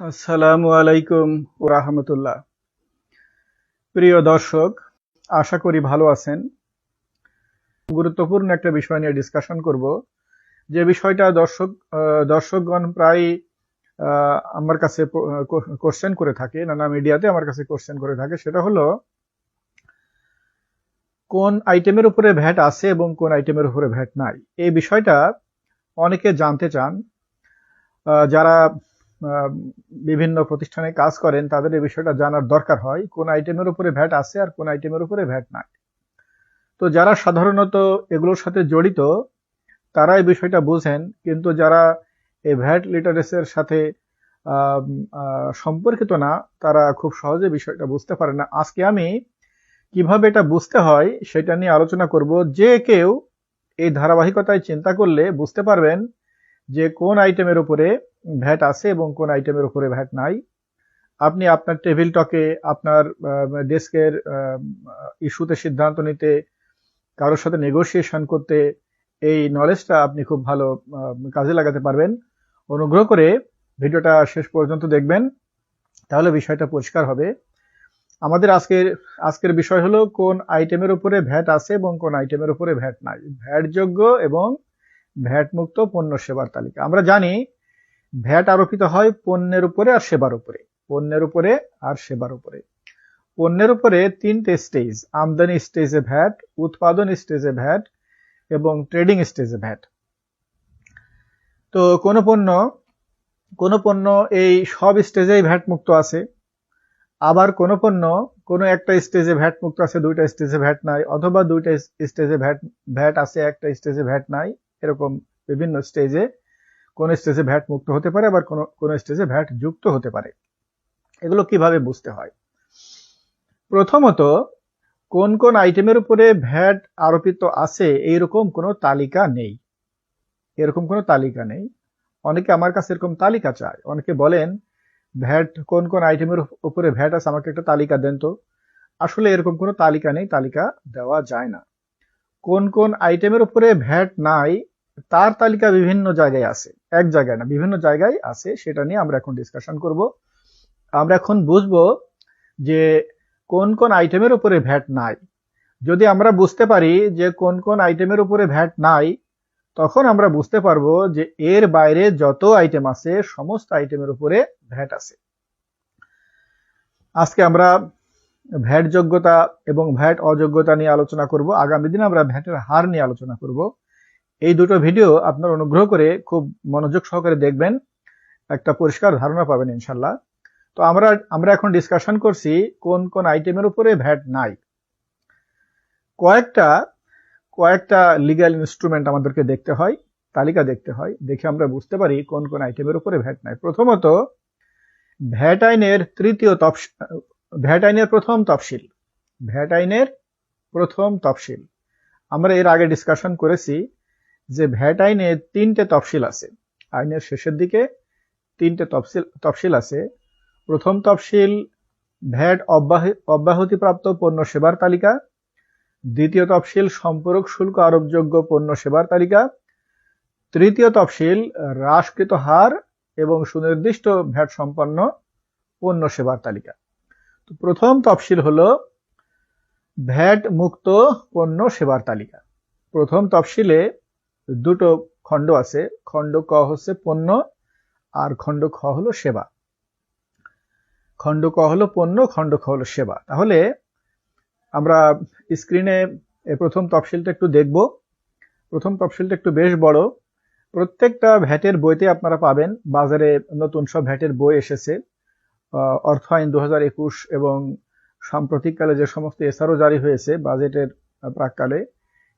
আসসালামু আলাইকুম রাহমাতুল্লাহ। প্রিয় দর্শক, আশা করি ভালো আছেন। গুরুত্বপূর্ণ একটা বিষয় নিয়ে ডিসকাশন করব। যে বিষয়টা দর্শক দর্শকগণ প্রায় আমার কাছে কোশ্চেন করে থাকে, নানা মিডিয়াতে আমার কাছে কোশ্চেন করে থাকে। সেটা হলো, কোন আইটেমের উপরে ভ্যাট আছে এবং কোন আইটেমের উপরে ভ্যাট নাই? এই বিষয়টা অনেকে জানতে চান। যারা বিভিন্ন প্রতিষ্ঠানে কাজ করেন, তাদের এই বিষয়টা জানার দরকার হয়, কোন আইটেমের উপরে ভ্যাট আছে আর কোন আইটেমের উপরে ভ্যাট নাই। তো যারা সাধারণত এগুলোর সাথে জড়িত, তারা এই বিষয়টা বুঝেন, কিন্তু যারা এই ভ্যাট লিটারেসের সাথে সম্পর্কিত না, তারা খুব সহজে বিষয়টা বুঝতে পারে না। আজকে আমি কীভাবে এটা বুঝতে হয়, সেটা নিয়ে আলোচনা করব। যে কেউ এই ধারাবাহিকতায় চিন্তা করলে বুঝতে পারবেন যে কোন আইটেমের উপরে ভ্যাট আছে এবং কোন আইটেমের উপরে ভ্যাট নাই। আপনি আপনার টেবিল টকে আপনার ডেস্কের ইস্যুতে সিদ্ধান্ত নিতে, কারোর সাথে নেগোসিয়েশন করতে, এই নলেজটা আপনি খুব ভালো কাজে লাগাতে পারবেন। অনুগ্রহ করে ভিডিওটা শেষ পর্যন্ত দেখবেন, তাহলে বিষয়টা পরিষ্কার হবে। আমাদের আজকের আজকের বিষয় হলো কোন আইটেমের উপরে ভ্যাট আছে এবং কোন আইটেমের উপরে ভ্যাট নাই। ভ্যাটযোগ্য এবং ভ্যাটমুক্ত পণ্য সেবার তালিকা। আমরা জানি ভ্যাট আরোপিত হয় পণ্যের উপরে আর সেবার উপরে। পণ্যের উপরে আর সেবার উপরে। পণ্যের উপরে তিনটে স্টেজ, আমদানি স্টেজে ভ্যাট, উৎপাদন স্টেজে ভ্যাট এবং ট্রেডিং স্টেজে ভ্যাট। তো কোন পণ্য কোন পণ্য এই সব স্টেজেই ভ্যাট মুক্ত আছে। আবার কোন পণ্য, কোনো একটা স্টেজে ভ্যাট মুক্ত আছে, দুইটা স্টেজে ভ্যাট নাই, অথবা দুইটা স্টেজে ভ্যাট ভ্যাট আছে, একটা স্টেজে ভ্যাট নাই, এরকম বিভিন্ন স্টেজে কোন স্টেজে ভ্যাট মুক্ত হতে পারে আবার কোন কোন স্টেজে ভ্যাট যুক্ত হতে পারে। এগুলো কীভাবে বুঝতে হয়? প্রথমত, কোন কোন আইটেমের উপরে ভ্যাট আরোপিত আছে, এইরকম কোনো তালিকা নেই। এরকম কোনো তালিকা নেই। অনেকে আমার কাছে এরকম তালিকা চায়। অনেকে বলেন, ভ্যাট, কোন কোন আইটেমের উপরে ভ্যাট আছে, আমাকে একটা তালিকা দেন তো। আসলে এরকম কোনো তালিকা নেই, তালিকা দেওয়া যায় না। কোন কোন আইটেমের উপরে ভ্যাট নাই তার তালিকা বিভিন্ন জায়গায় আছে। এক জায়গায় না, বিভিন্ন জায়গায় আছে, সেটা নিয়ে আমরা এখন ডিসকাশন করব। আমরা এখন বুঝব যে কোন কোন আইটেমের উপরে ভ্যাট নাই। যদি আমরা বুঝতে পারি যে কোন কোন আইটেমের উপরে ভ্যাট নাই, তখন আমরা বুঝতে পারব যে এর বাইরে যত আইটেম আছে, সমস্ত আইটেমের উপরে ভ্যাট আছে। আজকে আমরা ভ্যাট যোগ্যতা এবং ভ্যাট অযোগ্যতা নিয়ে আলোচনা করব। আগামী দিনে আমরা ভ্যাটের হার নিয়ে আলোচনা করব। এই দুটো ভিডিও আপনার অনুগ্রহ করে খুব মনোযোগ সহকারে দেখবেন। একটা পরিষ্কার ধারণা পাবেন ইনশাল্লাহ তো আমরা আমরা এখন ডিসকাশন করছি কোন কোন আইটেমের উপরে ভ্যাট নাই। কয়েকটা কয়েকটা লিগ্যাল ইনস্ট্রুমেন্ট আমাদেরকে দেখতে হয়, তালিকা দেখতে হয়, দেখে আমরা বুঝতে পারি কোন কোন আইটেমের উপরে ভ্যাট নাই। প্রথমত, ভ্যাট আইনের তৃতীয় তফসিল ভ্যাট আইনের প্রথম তফসিল। ভ্যাট আইনের প্রথম তফসিল। আমরা এর আগে ডিসকাশন করেছি যে ভ্যাট আইনে তিনটে তফসিল আছে। আইনের শেষের দিকে তিনটে তফসিল তফসিল আছে। প্রথম তফসিল, ভ্যাট অব্যাহতিপ্রাপ্ত পণ্য সেবার তালিকা। দ্বিতীয় তফসিল, সম্পূরক শুল্ক আরোপযোগ্য পণ্য সেবার তালিকা। তৃতীয় তফসিল, হ্রাসকৃত হার এবং সুনির্দিষ্ট ভ্যাট সম্পন্ন পণ্য সেবার তালিকা। প্রথম তফসিল হল ভ্যাট মুক্ত পণ্য সেবার তালিকা। প্রথম তফসিলে দুটো খণ্ড আছে। খণ্ড ক হচ্ছে পণ্য আর খণ্ড খ হলো সেবা। খণ্ড ক হলো পণ্য, খণ্ড খ হলো সেবা। তাহলে আমরা স্ক্রিনে প্রথম তফসিলটা একটু দেখব। প্রথম তফসিলটা একটু বেশ বড়। প্রত্যেকটা ভ্যাটের বইতে আপনারা পাবেন। বাজারে নতুন সব ভ্যাটের বই এসেছে। অর্থ আইন দু হাজার একুশ এবং সাম্প্রতিককালে যে সমস্ত এসআরও জারি হয়েছে বাজেটের প্রাককালে,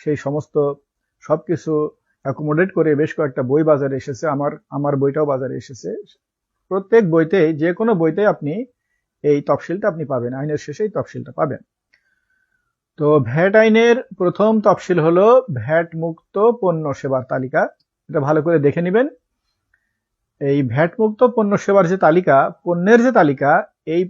সেই সমস্ত সবকিছু অ্যাকোমোডেট করে বেশ কয়েকটা বই বাজারে এসেছে, আমার আমার বইটাও বাজারে এসেছে। প্রত্যেক বইতে, যে কোনো বইতে আপনি এই তফসিলটা আপনি পাবেন, আইনের শেষেই তফসিলটা পাবেন। তো ভ্যাট আইনের প্রথম তফসিল হলো ভ্যাট মুক্ত পণ্য সেবার তালিকা। এটা ভালো করে দেখে নেবেন। এই ভ্যাট মুক্ত পণ্য সেবার যে তালিকা, পণ্যের যে তালিকা, এই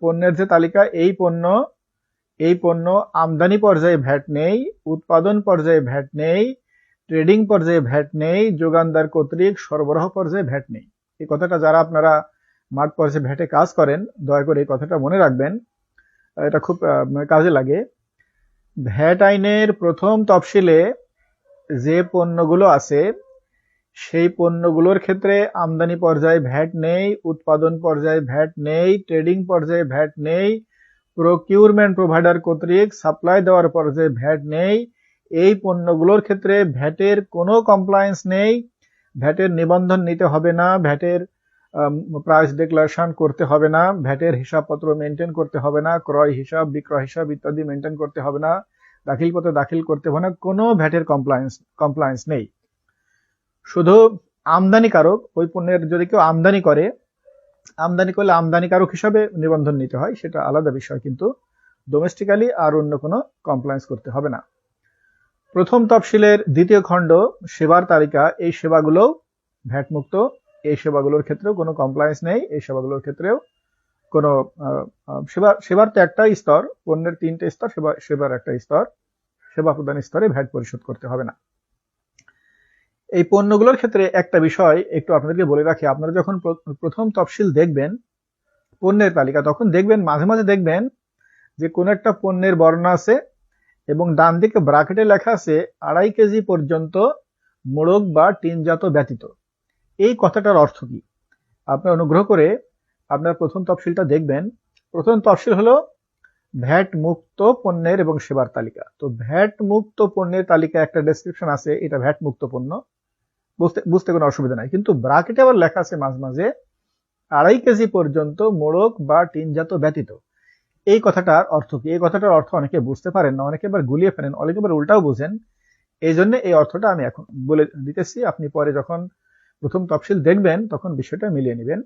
পণ্যের যে তালিকা, এই পণ্য এই পণ্য আমদানি পর্যায়ে ভ্যাট নেই, উৎপাদন পর্যায়ে ভ্যাট নেই, ট্রেডিং পর্যায়ে ভ্যাট নেই, যোগানদার কর্তৃক সরবরাহ পর্যায়ে ভ্যাট নেই। এই কথাটা যারা আপনারা মাঠ পর্যায়ে ভ্যাটে কাজ করেন, দয়া করে এই কথাটা মনে রাখবেন। এটা খুব কাজে লাগে। ভ্যাট আইনের প্রথম তফসিলে যে পণ্যগুলো আছে, সেই পণ্যগুলোর ক্ষেত্রে আমদানি পর্যায়ে ভ্যাট নেই, উৎপাদন পর্যায়ে ভ্যাট নেই, ট্রেডিং পর্যায়ে ভ্যাট নেই প্রকিউরমেন্ট প্রোভাইডার কর্তৃক সাপ্লাই দেওয়ার পর যে ভ্যাট নেই, এই পণ্যগুলোর ক্ষেত্রে ভ্যাটের কোনো কমপ্লায়েন্স নেই। ভ্যাটের নিবন্ধন নিতে হবে না, ভ্যাটের প্রাইস ডিক্লারেশন করতে হবে না, ভ্যাটের হিসাবপত্র মেনটেন করতে হবে না, ক্রয় হিসাব, বিক্রয় হিসাব ইত্যাদি মেনটেন করতে হবে না, দাখিলপত্র দাখিল করতে হবে না, কোনো ভ্যাটের কমপ্লায়েন্স কমপ্লায়েন্স নেই। শুধু আমদানিকারক, ওই পণ্যের যদি কেউ আমদানি করে আমদানি করলে আমদানিকারক হিসাবে নিবন্ধন নিতে হয়, সেটা আলাদা বিষয়, কিন্তু ডোমেস্টিক্যালি আর অন্য কোনো কমপ্লায়েন্স করতে হবে না। প্রথম তফসিলের দ্বিতীয় খণ্ড, সেবার তালিকা, এই সেবাগুলো ভ্যাট মুক্ত এই সেবাগুলোর ক্ষেত্রেও কোনো কমপ্লায়েন্স নেই, এই সেবাগুলোর ক্ষেত্রেও কোনো সেবা, সেবার তো একটা স্তর, পণ্যের তিনটে স্তর, সেবা, সেবার একটা স্তর, সেবা প্রদান স্তরে ভ্যাট পরিশোধ করতে হবে না। এই পণ্যগুলোর ক্ষেত্রে একটা বিষয় একটু আপনাদেরকে বলে রাখি, আপনারা যখন প্রথম তফসিল দেখবেন, পণ্যের তালিকা, তখন দেখবেন, মাঝে মাঝে দেখবেন যে কোন একটা পণ্যের বর্ণনা আছে এবং ডান দিকে ব্রাকেটে লেখা আছে, আড়াই কেজি পর্যন্ত মোড়ক বা টিনজাত ব্যতীত। এই কথাটার অর্থ কি? আপনার অনুগ্রহ করে আপনার প্রথম তফসিলটা দেখবেন। প্রথম তফসিল হলো ভ্যাট মুক্ত পণ্যের এবং সেবার তালিকা। তো ভ্যাট মুক্ত পণ্যের তালিকা একটা ডেসক্রিপশন আছে, এটা ভ্যাট মুক্ত পণ্য। বুঝতে বুঝতে কোনো অসুবিধা নাই। কিন্তু ব্রাকেটে আবার লেখা আছে মাঝে মাঝে, আড়াই কেজি পর্যন্ত মোড়ক বা টিনজাত ব্যতীত। এই কথাটার অর্থ কি? এই কথাটার অর্থ অনেকে বুঝতে পারেন না, অনেকে এবার গুলিয়ে ফেলেন, অনেকে এবার উল্টাও বুঝেন। এই জন্য এই অর্থটা আমি এখন বলে দিতেছি। আপনি পরে যখন প্রথম তফসিল দেখবেন, তখন বিষয়টা মিলিয়ে নেবেন।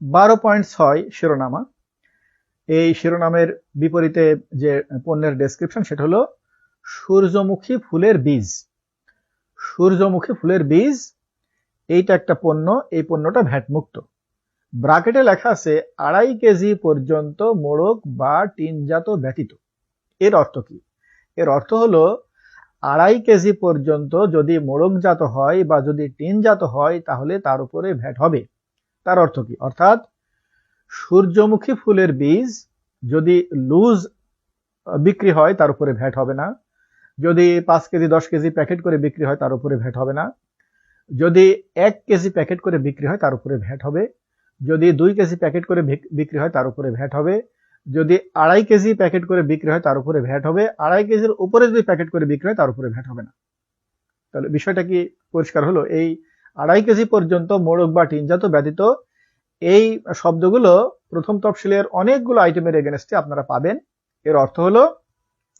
বারো পয়েন্ট ছয় শিরোনামা। এই শিরোনামের বিপরীতে যে পণ্যের ডেসক্রিপশন সেটা হলো সূর্যমুখী ফুলের বীজ। সূর্যমুখী ফুলের বীজ, এইটা একটা পণ্য, এই পণ্যটা ভ্যাট মুক্ত ব্রাকেটে লেখা আছে, আড়াই কেজি পর্যন্ত মোড়ক বা টিনজাত ব্যতীত। এর অর্থ কি? এর অর্থ হলো, আড়াই কেজি পর্যন্ত যদি মোড়কজাত হয় বা যদি টিনজাত হয়, তাহলে তার উপরে ভ্যাট হবে। তার অর্থ কি? অর্থাৎ, সূর্যমুখী ফুলের বীজ যদি লুজ বিক্রি হয়, তার উপরে ভ্যাট হবে না। যদি পাঁচ কেজি, দশ কেজি প্যাকেট করে বিক্রি হয়, তার উপরে ভ্যাট হবে না। যদি এক কেজি প্যাকেট করে বিক্রি হয়, তার উপরে ভ্যাট হবে। যদি দুই কেজি প্যাকেট করে বিক্রি হয়, তার উপরে ভ্যাট হবে। যদি আড়াই কেজি প্যাকেট করে বিক্রি হয়, তার উপরে ভ্যাট হবে। আড়াই কেজির উপরে যদি প্যাকেট করে বিক্রি হয়, তার উপরে ভ্যাট হবে না। তাহলে বিষয়টা কি পরিষ্কার হলো? এই আড়াই কেজি পর্যন্ত মোড়ক বা টিনজাত ব্যতীত এই শব্দগুলো প্রথম তফসিলের অনেকগুলো আইটেমের এগেনস্টে আপনারা পাবেন। এর অর্থ হলো,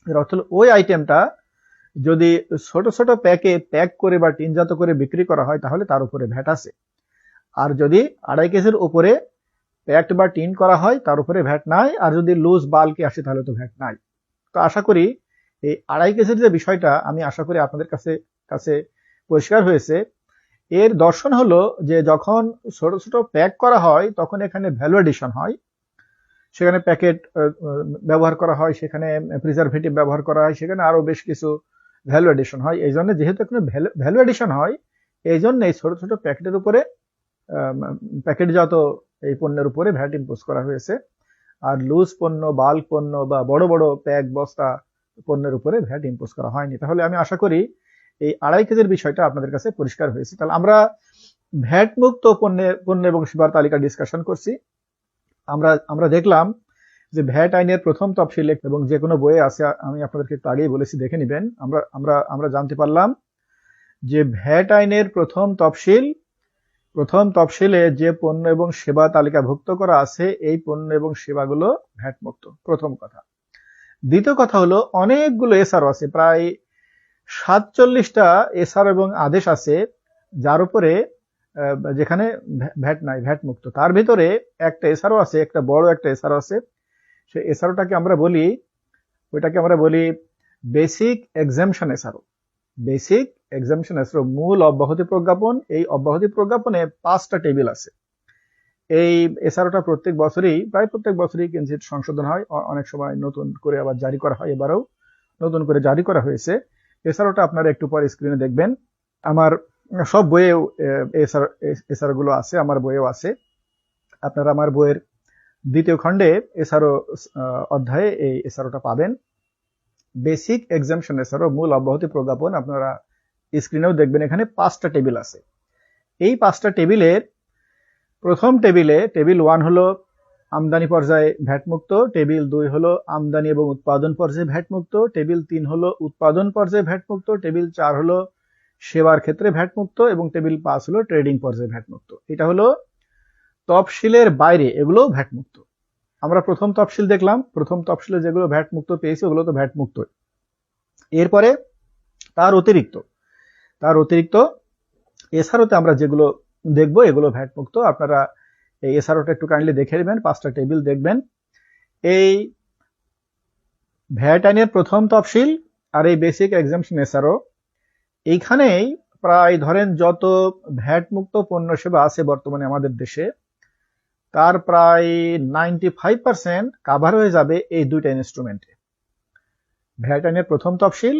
এর অর্থ হলো ওই আইটেমটা যদি ছোট ছোট প্যাকে প্যাক করে বা টিনজাত করে বিক্রি করা হয়, তাহলে তার উপরে ভ্যাট আছে। আর যদি আড়াই কেজির উপরে প্যাকড বা টিন করা হয়, তার উপরে ভ্যাট নাই। আর যদি লুজ বাল্কে আসে, তাহলে তো ভ্যাট নাই। তো আশা করি এই আড়াই কেজির যে বিষয়টা, আমি আশা করি আপনাদের কাছে কাছে পরিষ্কার হয়েছে। এর দর্শন হলো যে যখন ছোট ছোট প্যাক করা হয়, তখন এখানে ভ্যালু এডিশন হয়। সেখানে প্যাকেট ব্যবহার করা হয়, সেখানে প্রিজারভেটিভ ব্যবহার করা হয়, সেখানে আরও বেশ কিছু ভ্যালু এডিশন হয়, এই জন্য যেহেতু এখানে ভ্যালু এডিশন হয়, এই জন্য এই ছোট ছোট প্যাকেটের উপরে প্যাকেটজাত এই পণ্যের উপরে ভ্যাট ইম্পোজ করা হয়েছে। আর লুজ পণ্য বাল্ক পণ্য বা বড় বড় প্যাক বস্তা পণ্যের উপরে ভ্যাট ইম্পোজ করা হয়নি। তাহলে আমি আশা করি এই আড়াই কেজির বিষয়টা আপনাদের কাছে পরিষ্কার হয়েছে। তাহলে আমরা ভ্যাট মুক্ত পণ্যের পণ্য এবং সেবার তালিকা ডিসকাশন করছি। আমরা আমরা দেখলাম যে ভ্যাট আইনের প্রথম তফসিল এবং যে কোনো বইয়ে আছে, আমি আপনাদেরকে একটু আগেই বলেছি, দেখে নেবেন। আমরা আমরা আমরা জানতে পারলাম যে ভ্যাট আইনের প্রথম তফসিল, প্রথম তফসিলে যে পণ্য এবং সেবা তালিকাভুক্ত করা আছে, এই পণ্য এবং সেবাগুলো ভ্যাট মুক্ত প্রথম কথা। দ্বিতীয় কথা হলো, অনেকগুলো এসআরও আছে, প্রায় সাতচল্লিশটা এসআর এবং আদেশ আছে, যার উপরে যেখানে ভ্যাট নাই ভ্যাট মুক্ত তার ভিতরে একটা এসআরও আছে, একটা বড় একটা এসআরও আছে সে এসআরওটাকে আমরা বলি, ওইটাকে আমরা বলি basic exemption SRO. Basic exemption SRO মূল অব্যাহতি প্রজ্ঞাপন, এই অব্যাহতি প্রজ্ঞাপনে পাঁচটা টেবিল আছে। এই এসআরওটা প্রত্যেক বছরই, প্রায় প্রত্যেক বছরই কিঞ্চিত সংশোধন হয় অনেক সময় নতুন করে আবার জারি করা হয় এবারেও, নতুন করে জারি করা হয়েছে। এসআরওটা আপনারা একটু পরে স্ক্রিনে দেখবেন। আমার সব বইয়েও এসআর এসআরগুলো আছে, আমার বইয়েও আছে। আপনারা আমার বইয়ের দ্বিতীয় খণ্ডে এসআরও অধ্যায়ে এই এসআরওটা পাবেন। বেসিক এক্সামশন এসআরও মূল অব্যাহতি প্রজ্ঞাপন আপনারা স্ক্রিনেও দেখবেন, এখানে পাঁচটা টেবিল আছে। এই পাঁচটা টেবিলের প্রথম টেবিলে টেবিল ওয়ান হলো আমদানি পর্যায়ে ভ্যাট মুক্ত টেবিল দুই হলো আমদানি এবং উৎপাদন পর্যায়ে ভ্যাট মুক্ত টেবিল তিন হলো উৎপাদন পর্যায়ে ভ্যাট মুক্ত টেবিল চার হলো সেবার ক্ষেত্রে ভ্যাট মুক্ত এবং টেবিল পাঁচ হলো ট্রেডিং পর্যায়ে ভ্যাট মুক্ত এটা হলো তফসিলের বাইরে এগুলো ভ্যাট মুক্ত আমরা প্রথম তফসিল দেখলাম, প্রথম তফসিলে যেগুলো ভ্যাট মুক্ত পেয়েছি, ওগুলো তো ভ্যাট মুক্ত এরপরে তার অতিরিক্ত। তার অতিরিক্ত এছাড়াতে আমরা যেগুলো দেখব, এগুলো ভ্যাট মুক্ত আপনারা এই এসআরওটা একটু কাইন্ডলি দেখে নেবেন, পাঁচটা টেবিল দেখবেন। এই ভ্যাট আইনের প্রথম তফসিল আর এই বেসিক এক্সামশন এসআরও, এইখানেই প্রায় ধরেন যত ভ্যাট মুক্ত পণ্য সেবা আছে বর্তমানে আমাদের দেশে তার প্রায় নাইনটি ফাইভ পার্সেন্ট কাভার হয়ে যাবে এই দুইটা ইনস্ট্রুমেন্টে ভ্যাট আইনের প্রথম তফসিল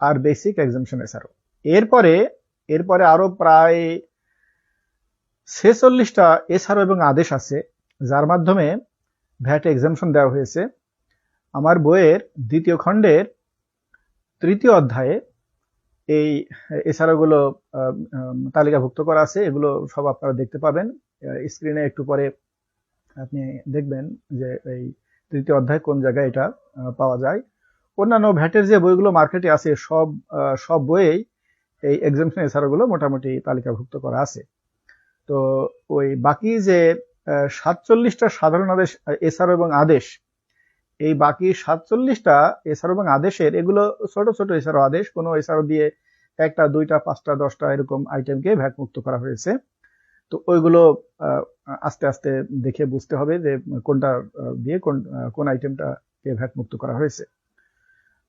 আর বেসিক এক্সামশন এসআরও এরপরে এরপরে আরও প্রায় ছেচল্লিশটা এছাড়াও এবং আদেশ আছে, যার মাধ্যমে ভ্যাট এক্সামশন দেওয়া হয়েছে। আমার বইয়ের দ্বিতীয় খণ্ডের তৃতীয় অধ্যায়ে এই এছাড়াগুলো তালিকাভুক্ত করা আছে। এগুলো সব আপনারা দেখতে পাবেন। স্ক্রিনে একটু পরে আপনি দেখবেন যে এই তৃতীয় অধ্যায় কোন জায়গায় এটা পাওয়া যায়। অন্যান্য ভ্যাটের যে বইগুলো মার্কেটে আছে, সব সব বইয়েই এই এক্সামশন এছাড়াগুলো মোটামুটি তালিকাভুক্ত করা আছে। তো ওই বাকি যে সাতচল্লিশটা সাধারণ আদেশ এছাড়া এবং আদেশ, এই বাকি সাতচল্লিশটা এছাড়া এবং আদেশের, এগুলো ছোট ছোট এছাড়াও আদেশ, কোনো এছাড়াও দিয়ে একটা, দুইটা, পাঁচটা, দশটা এরকম আইটেমকে ভ্যাট মুক্ত করা হয়েছে। তো ওইগুলো আস্তে আস্তে দেখে বুঝতে হবে যে কোনটা দিয়ে কোন কোন আইটেমটাকে ভ্যাট মুক্ত করা হয়েছে।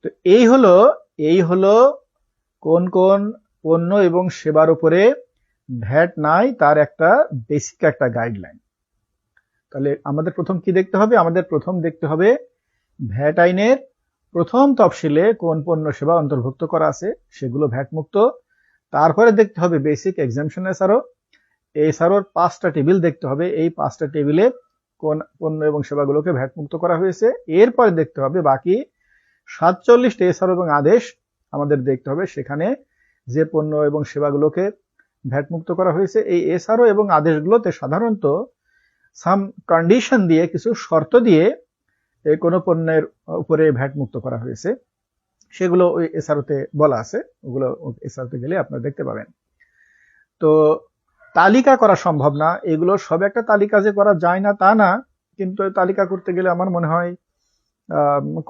তো এই হলো এই হলো কোন কোন পণ্য এবং সেবার উপরে ভ্যাট নাই, তার একটা বেসিক একটা গাইডলাইন তাহলে আমাদের প্রথম কি দেখতে হবে? আমাদের প্রথম দেখতে হবে ভ্যাট আইনের প্রথম তফসিলে কোন পণ্য, সেবা অন্তর্ভুক্ত করা আছে, সেগুলো ভ্যাট মুক্ত তারপরে দেখতে হবে বেসিক এক্সামশন এছাড়াও এছাড়াও পাঁচটা টেবিল দেখতে হবে। এই পাঁচটা টেবিলে কোন, পণ্য এবং সেবাগুলোকে ভ্যাট মুক্ত করা হয়েছে। এরপরে দেখতে হবে বাকি সাতচল্লিশটা এছাড়াও এবং আদেশ আমাদের দেখতে হবে। সেখানে যে পণ্য এবং সেবাগুলোকে ভ্যাট মুক্ত করা হয়েছে, এই এসআরও এবং আদেশগুলোতে সাধারণত সাম কন্ডিশন দিয়ে কিছু শর্ত দিয়ে কোনো পণ্যের উপরে ভ্যাট মুক্ত করা হয়েছে। সেগুলো ওই এসআরওতে বলা আছে। ওগুলো এসআরওতে গেলে আপনারা দেখতে পাবেন। তো তালিকা করা সম্ভব না। এগুলো সব একটা তালিকা যে করা যায় না তা না, কিন্তু তালিকা করতে গেলে আমার মনে হয়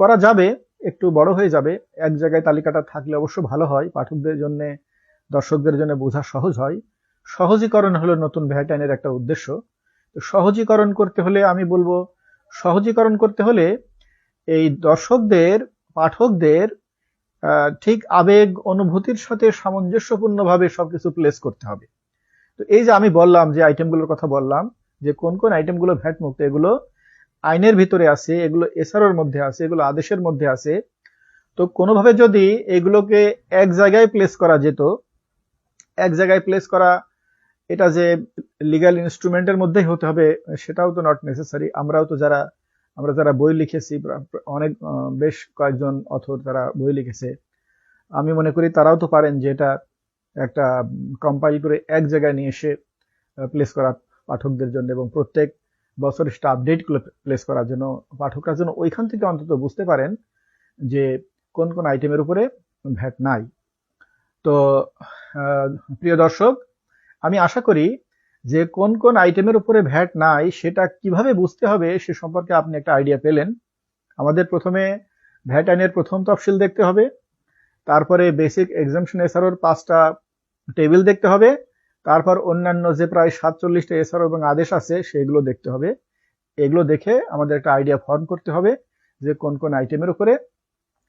করা যাবে, একটু বড় হয়ে যাবে। এক জায়গায় তালিকাটা থাকলে অবশ্য ভালো হয়। পাঠকদের জন্য, দর্শকদের জন্য বোঝা সহজ হয়। সহজীকরণ হলো নতুন ভ্যাটাইনের একটা উদ্দেশ্য। তো সহজীকরণ করতে হলে আমি বলব, সহজীকরণ করতে হলে এই দর্শকদের, পাঠকদের ঠিক আবেগ, অনুভূতির সাথে সামঞ্জস্যপূর্ণভাবে সবকিছু প্লেস করতে হবে। তো এই যে আমি বললাম যে আইটেমগুলোর কথা বললাম, যে কোন কোন আইটেমগুলো ভ্যাট মুক্ত এগুলো আইনের ভিতরে আছে, এগুলো এসআরওর মধ্যে আছে, এগুলো আদেশের মধ্যে আছে। তো কোনোভাবে যদি এগুলোকে এক জায়গায় প্লেস করা যেত, এক জায়গায় প্লেস করা, এটা যে লিগাল ইনস্ট্রুমেন্টের মধ্যেই হতে হবে, সেটাও তো নট নেসেসারি আমরাও তো যারা, আমরা যারা বই লিখেছি অনেক বেশ কয়েকজন অথর তারা বই লিখেছে। আমি মনে করি তারাও তো পারেন যে এটা একটা কম্পাইল করে এক জায়গায় নিয়ে এসে প্লেস করা পাঠকদের জন্য এবং প্রত্যেক বছর সেটা আপডেটগুলো প্লেস করার জন্য পাঠকরা যেন ওইখান থেকে অন্তত বুঝতে পারেন যে কোন কোন আইটেমের উপরে ভ্যাট নাই। তো প্রিয় দর্শক, আমি আশা করি যে কোন কোন আইটেমের উপরে ভ্যাট নাই সেটা কীভাবে বুঝতে হবে সে সম্পর্কে আপনি একটা আইডিয়া পেলেন। আমাদের প্রথমে ভ্যাট আইনের প্রথম তফসিল দেখতে হবে। তারপরে বেসিক এক্সামশন এসআরওর পাঁচটা টেবিল দেখতে হবে। তারপর অন্যান্য যে প্রায় সাতচল্লিশটা এসআরও এবং আদেশ আছে, সেগুলো দেখতে হবে। এগুলো দেখে আমাদের একটা আইডিয়া ফর্ম করতে হবে যে কোন কোন আইটেমের উপরে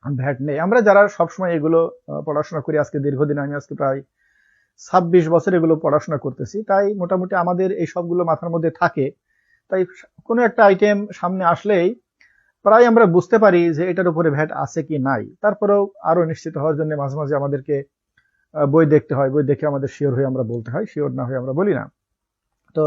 ভ্যাট নেই। আমরা যারা সবসময় এগুলো পড়াশোনা করি, আজকে দীর্ঘদিন আমি আজকে প্রায় ছাব্বিশ বছর এগুলো পড়াশোনা করতেছি, তাই মোটামুটি আমাদের এই সবগুলো মাথার মধ্যে থাকে। তাই কোনো একটা আইটেম সামনে আসলেই প্রায় আমরা বুঝতে পারি যে এটার উপরে ভ্যাট আছে কি নাই। তারপরেও আরও নিশ্চিত হওয়ার জন্য মাঝে মাঝে আমাদেরকে বই দেখতে হয়। বই দেখে আমাদের শিওর হয়ে আমরা বলতে হয়। শিওর না হয়ে আমরা বলি না। তো